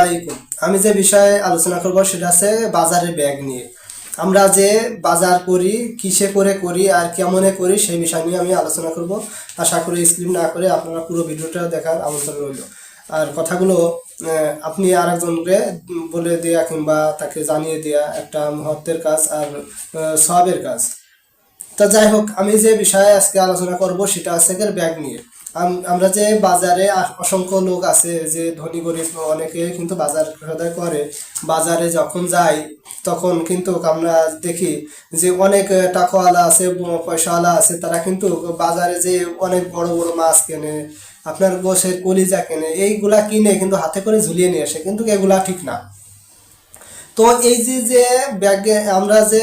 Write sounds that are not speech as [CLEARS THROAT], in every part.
আলাইকুম। আমি যে বিষয়ে আলোচনা করব সেটা আছে বাজারের ব্যাগ নিয়ে। আমরা যে বাজার করি, কিসে করে করি আর কেমনে করি সেই বিষয় নিয়ে আমি আলোচনা করব। আশা করি স্ক্রিন না করে আপনারা পুরো ভিডিওটা দেখার আমন্ত্রণ রইল। আর কথাগুলো আপনি আর একজনকে বলে দেয়া কিংবা তাকে জানিয়ে দেয়া একটা মহত্বের কাজ আর সবের কাজ। তা যাই হোক, আমি যে বিষয়ে আজকে আলোচনা করব সেটা আছে ব্যাগ নিয়ে। আমরা যে বাজারে অসংখ্য লোক আছে, যে ধনী, গরিব অনেকে কিন্তু বাজার সদাই করে। বাজারে যখন যাই, তখন কিন্তু আমরা দেখি যে অনেক টাকাওয়ালা আছে পয়সাওয়ালা আছে, তারা কিন্তু বাজারে যে অনেক বড় বড় মাছ কেনে, আপনার গোসের কলিজা কেনে, এইগুলা কিনে কিন্তু হাতে করে ঝুলিয়ে নিয়ে আসে, কিন্তু এগুলা ঠিক না। তো এই যে যে ব্যাগে আমরা যে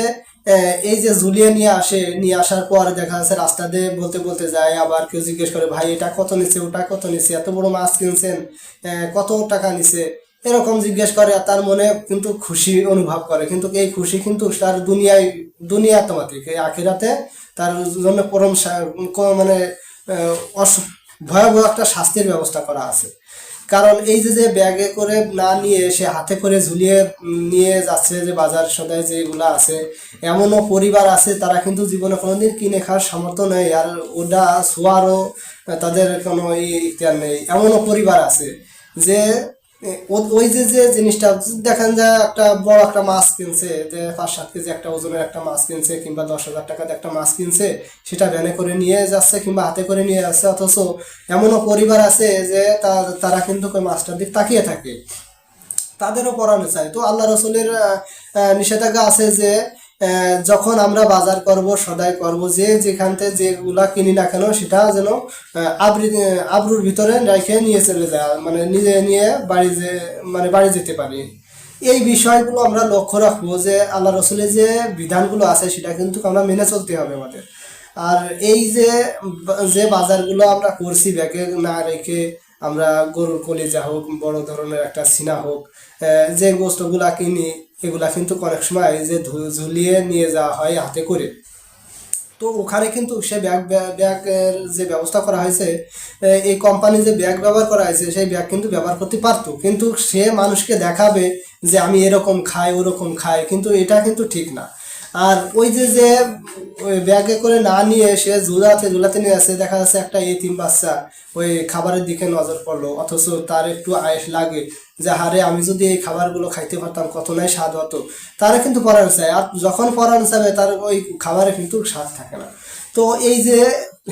এই যে ঝুলিয়ে নিয়ে আসে, নিয়ে আসার পর দেখা যাচ্ছে রাস্তা দিয়ে বলতে বলতে যায়, আবার কেউ জিজ্ঞেস করে, ভাই, এটা কত নিচ্ছে ওটা কত নিচ্ছে এত বড় মাছ কিনছেন কত টাকা নিচ্ছে এরকম জিজ্ঞেস করে আর তার মনে কিন্তু খুশি অনুভব করে। কিন্তু এই খুশি কিন্তু তার দুনিয়ায় দুনিয়া আত্মাতিক এই আখিরাতে তার জন্য পরম মানে ভয়াবহ একটা শাস্তির ব্যবস্থা করা আছে। কারণ এই যে যে ব্যাগে করে না নিয়ে সে হাতে করে ঝুলিয়ে নিয়ে যাচ্ছে যে বাজার সদায় যেগুলো আছে, এমনও পরিবার আছে তারা কিন্তু জীবনে কোনোদিন কিনে খাওয়ার সামর্থ্য নেই। আর ওটা শোয়ারও তাদের কোনো ইখতিয়ার নেই। এমনও পরিবার আছে যে ওই যে যে জিনিসটা দেখেন যে একটা বড় একটা মাছ কিনছে, যে পাঁচ সাত কেজি একটা ওজনের একটা মাছ কিনছে কিংবা দশ হাজার টাকাতে একটা মাছ কিনছে, সেটা ভ্যানে করে নিয়ে যাচ্ছে কিংবা হাতে করে নিয়ে যাচ্ছে, অথচ এমনও পরিবার আছে যে তারা কিন্তু মাছটার দিক তাকিয়ে থাকে। তাদেরও পড়ানো চাই। তো আল্লাহ রসুলের নিষেধাজ্ঞা আছে যে যখন আমরা বাজার করব, সদাই করব, যে যেখান থেকে যেগুলা কিনি না কেন, সেটা যেন আবৃ আবরুর ভিতরে রেখে নিয়ে চলে যায় মানে নিজে নিয়ে বাড়ি যে মানে বাড়ি যেতে পারি। এই বিষয়গুলো আমরা লক্ষ্য রাখব যে, আল্লাহ রসুলের যে বিধানগুলো আছে, সেটা কিন্তু আমরা মেনে চলতে হবে আমাদের। আর এই যে যে বাজারগুলো আমরা করছি, ব্যাগে না রেখে আমরা গরুর কলিজা হোক, বড় ধরনের একটা সিনা হোক যে গোস্তগুলা কিনি, এগুলা কিন্তু অনেক সময় যে ঝুলিয়ে নিয়ে যাওয়া হয় হাতে করে। তো ওখানে কিন্তু সে ব্যাগ- ব্যাগের যে ব্যবস্থা করা হয়েছে এই কোম্পানি যে ব্যাগ ব্যবহার করা হয়েছে, সেই ব্যাগ কিন্তু ব্যবহার করতে পারতো। কিন্তু সে মানুষকে দেখাবে যে আমি এরকম খাই, ওরকম খাই, কিন্তু এটা কিন্তু ঠিক না। আর ওই যে যে ওই ব্যাগে করে না নিয়ে সে ঝুলাতে ঝুলাতে নিয়ে আসে, দেখা যাচ্ছে একটা এতিম বাচ্চা ওই খাবারের দিকে নজর পড়ল। অথচ তার একটু আয়েস লাগে যে, হারে, আমি যদি এই খাবারগুলো খাইতে পারতাম, কত নাই স্বাদ হতো। তারা কিন্তু পরাণ চায়। আর যখন পরাণ চাবে তার ওই খাবারে কিন্তু স্বাদ থাকে না। তো এই যে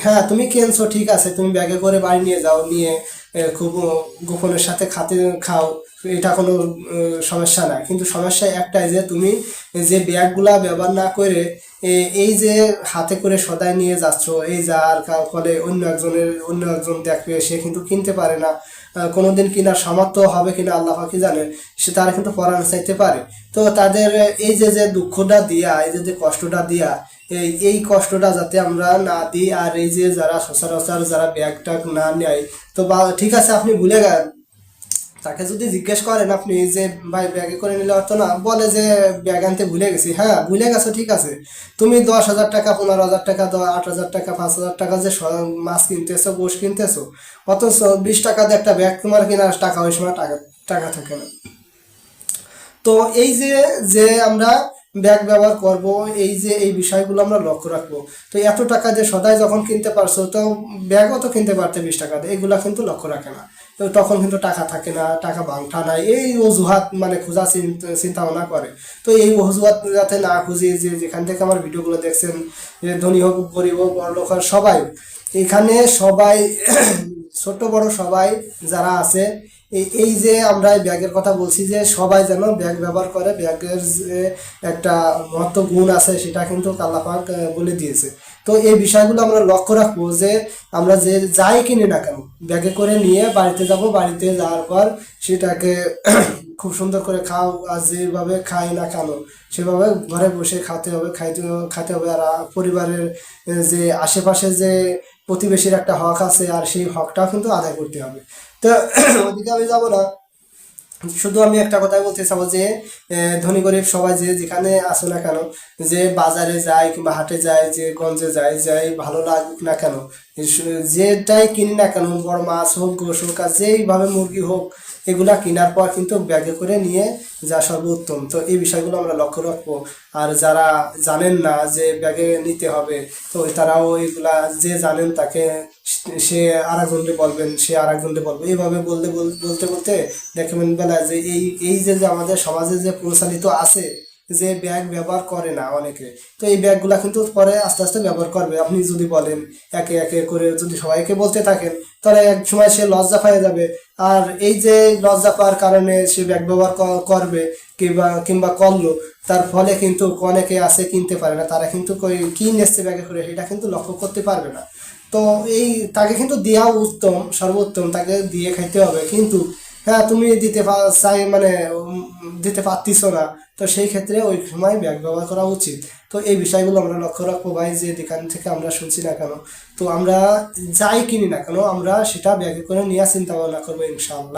হ্যাঁ তুমি কিনছো, ঠিক আছে, তুমি ব্যাগে করে বাড়ি নিয়ে যাও, নিয়ে খুব গোপনের সাথে খাতে খাও এটা কোনো সমস্যা না। কিন্তু সমস্যা একটাই যে তুমি যে ব্যাগগুলা ব্যবহার না করে এই যে হাতে করে সদাই নিয়ে যাচ্ছ এই যার ফলে অন্য একজনের অন্য একজন দেখবে সে কিন্তু কিনতে পারে না। আহ, কোনোদিন কিনার সামর্থ্য হবে কিনা আল্লাহ কি জানে সে তারা কিন্তু পরাণ চাইতে পারে। তো তাদের এই যে যে দুঃখটা দিয়া এই যে যে কষ্টটা দিয়া এই এই কষ্টটা যাতে আমরা না দিই আর এই যে যারা সচরাচর যারা ব্যাগটা না নেয় তো ঠিক আছে, আপনি ভুলে গেলেন। তাকে যদি জিজ্ঞেস করেন, আপনি যে ভাই ব্যাগে করে নিলে হতো না, বলে যে ব্যাগ আনতে ভুলে গেছি। হ্যাঁ ভুলে গেছো, ঠিক আছে। তুমি দশ হাজার টাকা, পনেরো হাজার টাকা আট হাজার টাকা, পাঁচ হাজার টাকা যে মাছ কিনতেছো, গোশ কিনতেছো, অথচ বিশ টাকা দিয়ে একটা ব্যাগ তোমার কেনার টাকা ওই সময় টাকা টাকা থাকে না। তো এই যে যে আমরা ব্যাগ ব্যবহার করব, এই যে, এই বিষয়গুলো আমরা লক্ষ্য রাখব। তো এত টাকা যে সদাই যখন কিনতে পারছ, তো ব্যাগও তো কিনতে পারতে বিশ টাকা দিয়ে, এগুলা কিন্তু লক্ষ্য রাখে না। তো তখন কিন্তু টাকা থাকে না, টাকা বাংঠা নাই, এই অজুহাত মানে খোঁজা চিন্তা ভাবনা করে। তো এই অজুহাত যাতে না খুঁজি, যে যেখান থেকে আমার ভিডিওগুলো দেখছেন, যে ধনী হোক, গরিব হোক, বড় লোক হোক, সবাই, এখানে সবাই, [CLEARS THROAT] ছোট, বড় সবাই যারা আছে এই যে আমরা এই ব্যাগের কথা বলছি যে সবাই যেন ব্যাগ ব্যবহার করে ব্যাগের যে একটা মহত্ব গুণ আছে সেটা কিন্তু আল্লাপাক আহ, বলে দিয়েছে। তো এই বিষয়গুলো আমরা লক্ষ্য রাখব যে আমরা যে যাই কিনি না কেন ব্যাগে করে নিয়ে বাড়িতে যাব বাড়িতে যাওয়ার পর সেটাকে [CLEARS THROAT] খুব সুন্দর করে খাও আর যেভাবে খাই না কেন সেভাবে ঘরে বসে খাতে হবে খাইতে খাতে হবে। আর পরিবারের যে আশেপাশে যে প্রতিবেশীর একটা হক আছে আর সেই হকটাও কিন্তু আদায় করতে হবে। তো, [CLEARS THROAT] ওদিকে আমি যাব না। শুধু আমি একটা কথাই বলতে চাবো যে ধনী গরিব সবাই যে যেখানে আসো না কেন, যে বাজারে যায় কিংবা হাটে যায়, যে গঞ্জে যায়, যাই ভালো লাগুক না কেন যেটাই কিনি না কেন, বড় মাছ হোক গোস হোক, আর যেইভাবে মুরগি হোক, এগুলা কেনার পর কিন্তু ব্যাগে করে নিয়ে যা সর্বোত্তম। তো এই বিষয়গুলো আমরা লক্ষ্য রাখব। আর যারা জানেন না যে ব্যাগে নিতে হবে, তো তারাও এগুলা যে জানেন তাকে সে আর একজনকে বলবেন, সে আর একজনকে বলবে। এইভাবে বলতে বল- বলতে বলতে দেখবেন বেলা যে এই এই যে আমাদের সমাজে যে প্রচলিত আছে যে ব্যাগ ব্যবহার করে না অনেকে। তো এই ব্যাগগুলা কিন্তু পরে আস্তে আস্তে ব্যবহার করবে। আপনি যদি বলেন, একে একে করে যদি সবাইকে বলতে থাকেন, তাহলে এক সময় সে লজ্জা পেয়ে যাবে। আর এই যে লজ্জা পাওয়ার কারণে সে ব্যাগ ব্যবহার করবে কিংবা কিংবা করল, তার ফলে কিন্তু অনেকে আছে কিনতে পারে না। তারা কিন্তু কি নেচ্ছে ব্যাগে করে, সেটা কিন্তু লক্ষ্য করতে পারবে না। তো এই তাকে কিন্তু দেওয়া উত্তম, সর্বোত্তম তাকে দিয়ে খাইতে হবে। কিন্তু হ্যাঁ তুমি দিতে চাই মানে দিতে পারতিস না। তো সেই ক্ষেত্রে ওই সময় ব্যাগ ব্যবহার করা উচিত। তো এই বিষয়গুলো আমরা লক্ষ্য রাখব ভাই, যে দোকান থেকে আমরা শুনছি না কেন। তো আমরা যাই কিনি না কেন, আমরা সেটা ব্যাগে করে নিয়ে চিন্তা ভাবনা করব ইনশাআল্লাহ।